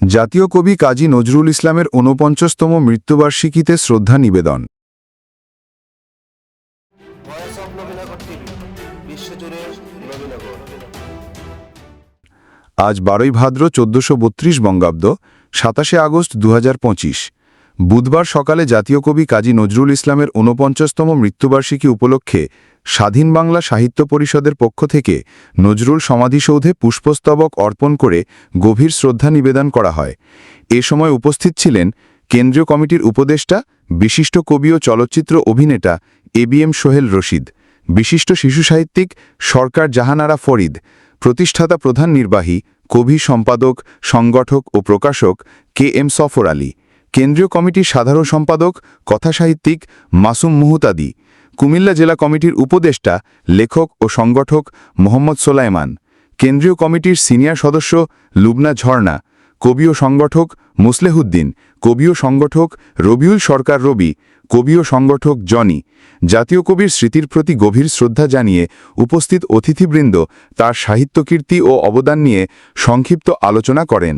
জাতীয় কবি কাজী নজরুল ইসলামের ঊনপঞ্চাশতম মৃত্যুবার্ষিকীতে শ্রদ্ধা নিবেদন। আজ বারোই ভাদ্র চোদ্দশো বত্রিশ বঙ্গাব্দ, সাতাশে আগস্ট দু হাজার পঁচিশ। বুধবার সকালে জাতীয় কবি কাজী নজরুল ইসলামের ঊনপঞ্চাশতম মৃত্যুবার্ষিকী উপলক্ষে স্বাধীন বাংলা সাহিত্য পরিষদের পক্ষ থেকে নজরুল সমাধিসৌধে পুষ্পস্তবক অর্পণ করে গভীর শ্রদ্ধা নিবেদন করা হয়। এ সময় উপস্থিত ছিলেন কেন্দ্রীয় কমিটির উপদেষ্টা, বিশিষ্ট কবি ও চলচ্চিত্র অভিনেতা A B M Sohel Rashid, বিশিষ্ট শিশু সাহিত্যিক সরকার জাহানারা ফরিদ, প্রতিষ্ঠাতা প্রধান নির্বাহী, কবি সম্পাদক, সংগঠক ও প্রকাশক কে এম সফর আলী, কেন্দ্রীয় কমিটির সাধারণ সম্পাদক, কথাসাহিত্যিক মাসুম মুহুতাদি কুমিল্লা জেলা কমিটির উপদেষ্টা, লেখক ও সংগঠক মোহাম্মদ সোলাইমান, কেন্দ্রীয় কমিটির সিনিয়র সদস্য লুবনা ঝর্ণা, কবি ও সংগঠক মুসলেহুদ্দিন, কবি ও সংগঠক রবিউল সরকার রবি, কবি ও সংগঠক জনি, জাতীয় কবির স্মৃতির প্রতি গভীর শ্রদ্ধা জানিয়ে উপস্থিত অতিথিবৃন্দ তার সাহিত্যকীর্তি ও অবদান নিয়ে সংক্ষিপ্ত আলোচনা করেন।